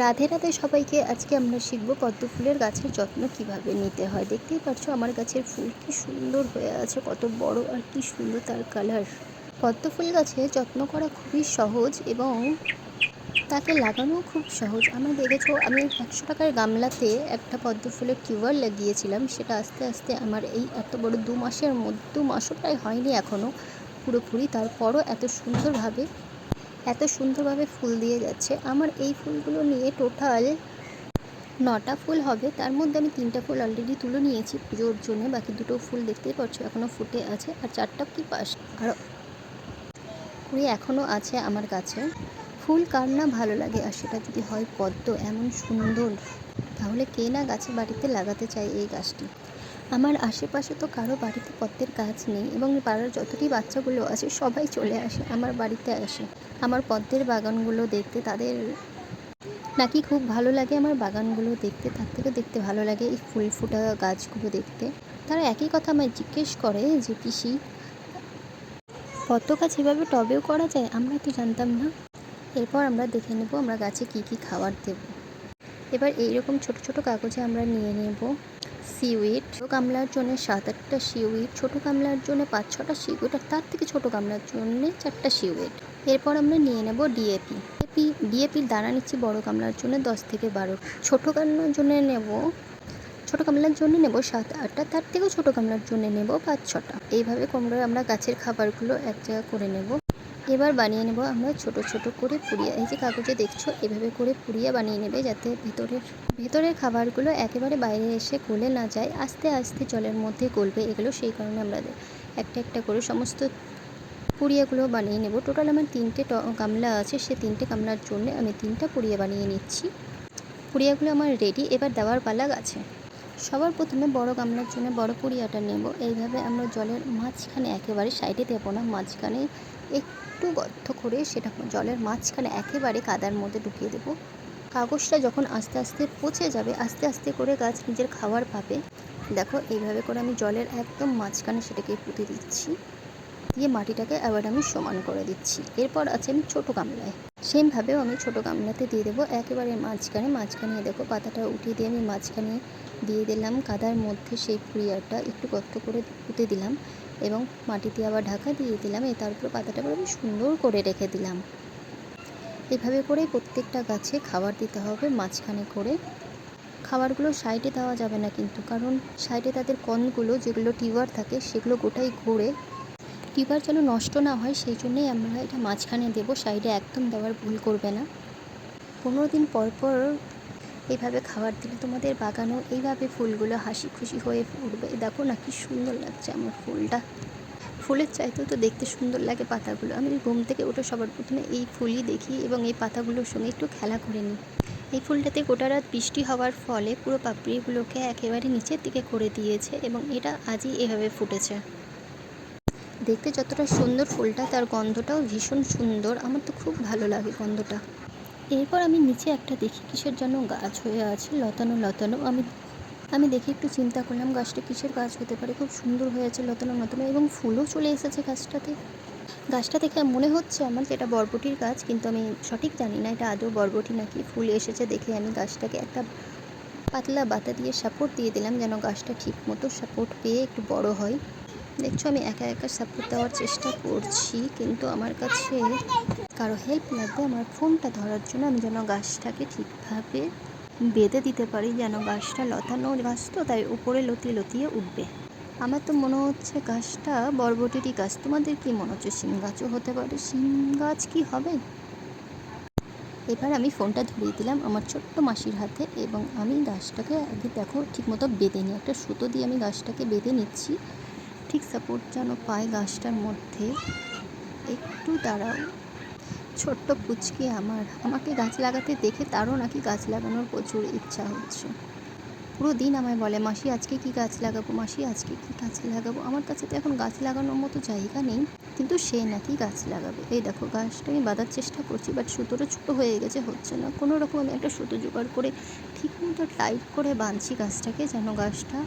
রাধে রাধে সবাইকে, আজকে আমরা শিখব পদ্ম ফুলের গাছের যত্ন কীভাবে নিতে হয়। দেখতেই পাচ্ছ আমার গাছের ফুল কি সুন্দর হয়ে আছে, কত বড় আর কি সুন্দর তার কালার পদ্ম ফুল গাছে যত্ন করা খুবই সহজ এবং তাকে লাগানোও খুব সহজ। আমি দেখেছ, আমি একশো টাকার গামলাতে একটা পদ্ম ফুলের টিউবার লাগিয়েছিলাম, সেটা আস্তে আস্তে আমার এই এত বড় দু মাসের মধ্যে, দু মাসও প্রায় হয়নি এখনও পুরোপুরি। তারপরও এত সুন্দরভাবে এত সুন্দরভাবে ফুল দিয়ে যাচ্ছে। আমার এই ফুলগুলো নিয়ে টোটাল নটা ফুল হবে। তার মধ্যে আমি তিনটা ফুল অলরেডি তুলে নিয়েছি পুজোর জন্য। বাকি দুটো ফুল দেখতেই পাচ্ছ এখনও ফুটে আছে। আর চারটা কি পাশ আর কুড়ি এখনও আছে আমার কাছে। ফুল কার না ভালো লাগে? আর সেটা যদি হয় পদ্ম, এমন সুন্দর। তাহলে কে না গাছে বাড়িতে লাগাতে চায় এই গাছটি? আমার আশেপাশে তো কারও বাড়িতে পদ্মের গাছ নেই এবং পাড়ার যতটি বাচ্চাগুলো আছে সবাই চলে আসে, আমার বাড়িতে আসে। আমার পদ্মের বাগানগুলো দেখতে তাদের নাকি খুব ভালো লাগে, আমার বাগানগুলো দেখতে, তার থেকে দেখতে ভালো লাগে এই ফুল ফোটা গাছগুলো দেখতে। তারা একই কথা আমায় জিজ্ঞেস করে যে, পিসি পদ্ম গাছ এভাবে টবেও করা যায়, আমরা তো জানতাম না। এরপর আমরা দেখে নেব আমরা গাছে কি কি খাবার দেব। এবার এইরকম ছোট ছোট কাগজে আমরা নিয়ে নেব। সিউইড ছোটো গামলার জন্য সাত আটটা সিউইড ছোটো গামলার জন্য পাঁচ ছটা সিউইড আর তার থেকে ছোটো গামলার জন্য চারটা সিউইড এরপর আমরা নিয়ে নেব ডিএপি। ডিএপি ডিএপির দানা নিচ্ছি বড় গামলার জন্য দশ থেকে বারো। ছোটো গামলার জন্য নেব, ছোটো গামলার জন্য নেব সাত আটটা তার থেকেও ছোটো গামলার জন্য নেব পাঁচ ছটা এইভাবে তোমরা আমরা গাছের খাবারগুলো এক জায়গা করে নেব। এবার বানিয়ে নেব আমরা ছোট ছোট করে পুড়িয়ে। এই যে কাগজে দেখছ, এভাবে করে পুড়িয়ে বানিয়ে নেবে যাতে ভেতরের ভেতরের খাবারগুলো একেবারে বাইরে এসে গলে না যায়, আস্তে আস্তে জলের মধ্যে গলবে এগুলো, সেই কারণে আমরা একটা একটা করে সমস্ত পুড়িয়াগুলো বানিয়ে নেব। টোটাল আমার তিনটে গামলা আছে, সে তিনটে গামলার জন্য আমি তিনটা পুড়িয়া বানিয়ে নিচ্ছি। পুড়িয়াগুলো আমার রেডি এবার দেওয়ার পালা আছে। সবার প্রথমে বড় গামলার জন্য বড় পুড়িয়াটা নেব। এইভাবে আমরা জলের মাঝখানে একেবারে সাইডে দেবো না, মাঝখানে একটু গর্ত করে সেটা জলের মাঝখানে একেবারে কাদার মধ্যে ঢুকিয়ে দেব। কাগজটা যখন আস্তে আস্তে পচে যাবে, আস্তে আস্তে করে গাছ নিজের খাবার পাবে। দেখো, এইভাবে করে আমি জলের একদম মাঝখানে সেটাকে পুঁতে দিচ্ছি। দিয়ে মাটিটাকে আবার আমি সমান করে দিচ্ছি। এরপর আছে আমি ছোটো গামলায়। সেমভাবেও আমি ছোটো গামলাতে দিয়ে দেবো একেবারে মাঝখানে। মাঝখানে দেখো পাতাটা উঠিয়ে দিয়ে আমি মাঝখানে দিয়ে দিলাম কাদার মধ্যে সেই পুড়িয়াটা একটু গর্ত করে পুঁতে দিলাম এবং মাটিতে আবার ঢাকা দিয়ে দিলাম। এই তার উপর পাতাটা আমি সুন্দর করে রেখে দিলাম। এভাবে করে প্রত্যেকটা গাছে খাবার দিতে হবে মাঝখানে করে। খাবারগুলো সাইডে দেওয়া যাবে না কিন্তু, কারণ সাইডে তাদের কণগুলো যেগুলো টিউবার থাকে সেগুলো গোটাই ঘুরে টিউবার যেন নষ্ট না হয়, সেই জন্যই আমরা এটা মাঝখানে দেবো, সাইডে একদম দেওয়ার ভুল করবে না। পনেরো দিন পর পর এইভাবে খাবার দিলে তোমাদের বাগানও এইভাবে ফুলগুলো হাসি খুশি হয়ে উঠবে। দেখো না কি সুন্দর লাগছে আমার ফুলটা। ফুলের চাইতেও তো দেখতে সুন্দর লাগে পাতাগুলো। আমি ঘুম থেকে উঠে সবার প্রথমে এই ফুলই দেখি এবং এই পাতাগুলোর সঙ্গে একটু খেলা করে নিই। এই ফুলটাতে গোটা রাত বৃষ্টি হওয়ার ফলে পুরো পাপড়িগুলোকে একেবারে নিচের দিকে করে দিয়েছে এবং এটা আজই এভাবে ফুটেছে। দেখতে যতটা সুন্দর ফুলটা, তার গন্ধটাও ভীষণ সুন্দর। আমার তো খুব ভালো লাগে গন্ধটা। এরপর আমি নিচে একটা দেখি কিসের জন্য গাছ হয়ে আছে, লতানো লতানো। আমি আমি দেখে একটু চিন্তা করলাম, গাছটা কিসের গাছ হতে পারে? খুব সুন্দর হয়েছে লতানো লতানো, এবং ফুলও চলে এসেছে গাছটাতে। গাছটা দেখে মনে হচ্ছে আমার? যে এটা বরবটির গাছ, কিন্তু আমি সঠিক জানি না, এটা আদৌ বরবটি নাকি ফুল এসেছে দেখে আমি গাছটাকে একটা পাতলা বাতা দিয়ে সাপোর্ট দিয়ে দিলাম, যেন গাছটা ঠিক মতো সাপোর্ট পেয়ে একটু বড় হয়। দেখছ, আমি একা একা সাপোর্ট দেওয়ার চেষ্টা করছি, কিন্তু আমার কাছে কারও হেল্প লাগবে, আমার ফোনটা ধরার জন্য আমি যেন গাছটাকে ঠিকভাবে বেঁধে দিতে পারি, যেন গাছটা লতানো গাছ তো তাই উপরে লতিয়ে লতিয়ে উঠবে। আমার তো মনে হচ্ছে গাছটা বরবটিরই গাছ। তোমাদের কি মনে হচ্ছে, শিম গাছও হতে পারে? শিম গাছ কি হবে? এবার আমি ফোনটা ধরিয়ে দিলাম আমার ছোট্ট মাসির হাতে এবং আমি গাছটাকে আগে দেখো, ঠিকমতো বেঁধে নিই একটা সুতো দিয়ে আমি গাছটাকে বেঁধে নিচ্ছি। ঠিক সাপোর্ট যেন পায় গাছটার মধ্যে, একটু দাঁড়াও। ছোট্ট পুচকে আমার, আমাকে গাছ লাগাতে দেখে তারও নাকি গাছ লাগানোর প্রচুর ইচ্ছা হচ্ছে। পুরো দিন আমায় বলে, মাসি, আজকে কি গাছ লাগাবো? মাসি, আজকে কি গাছ লাগাবো? আমার কাছে তো এখন গাছ লাগানোর মতো জায়গা নেই, কিন্তু সে নাকি গাছ লাগাবে। এই দেখো, গাছটা আমি বাঁধার চেষ্টা করছি বাট সুতোটা ছোটো হয়ে গেছে, হচ্ছে না। কোনো রকম আমি একটা সুতো জোগাড় করে ঠিক মতো টাইট করে বাঁধছি গাছটাকে, যেন গাছটা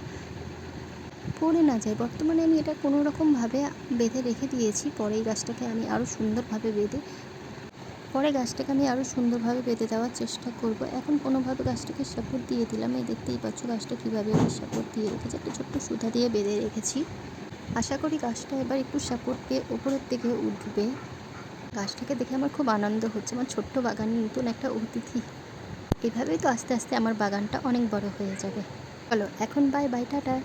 পড়ে না যায়। বর্তমানে আমি এটা কোনো রকমভাবে বেঁধে রেখে দিয়েছি। পরে এই গাছটাকে আমি আরও সুন্দরভাবে বেঁধে পরে গাছটাকে আমি আরও সুন্দরভাবে বেঁধে দেওয়ার চেষ্টা করব। এখন কোনোভাবে গাছটাকে সাপোর্ট দিয়ে দিলাম। এই দেখতেই পাচ্ছ গাছটা কীভাবে আমি সাপোর্ট দিয়ে রেখেছি। একটা ছোট্ট সুতা দিয়ে বেঁধে রেখেছি। আশা করি গাছটা এবার একটু সাপোর্ট পেয়ে ওপরের দিকে উঠবে। গাছটাকে দেখে আমার খুব আনন্দ হচ্ছে। আমার ছোট্ট বাগানে নতুন একটা অতিথি। এভাবেই তো আস্তে আস্তে আমার বাগানটা অনেক বড় হয়ে যাবে। চলো, এখন বাই বাই টাটা।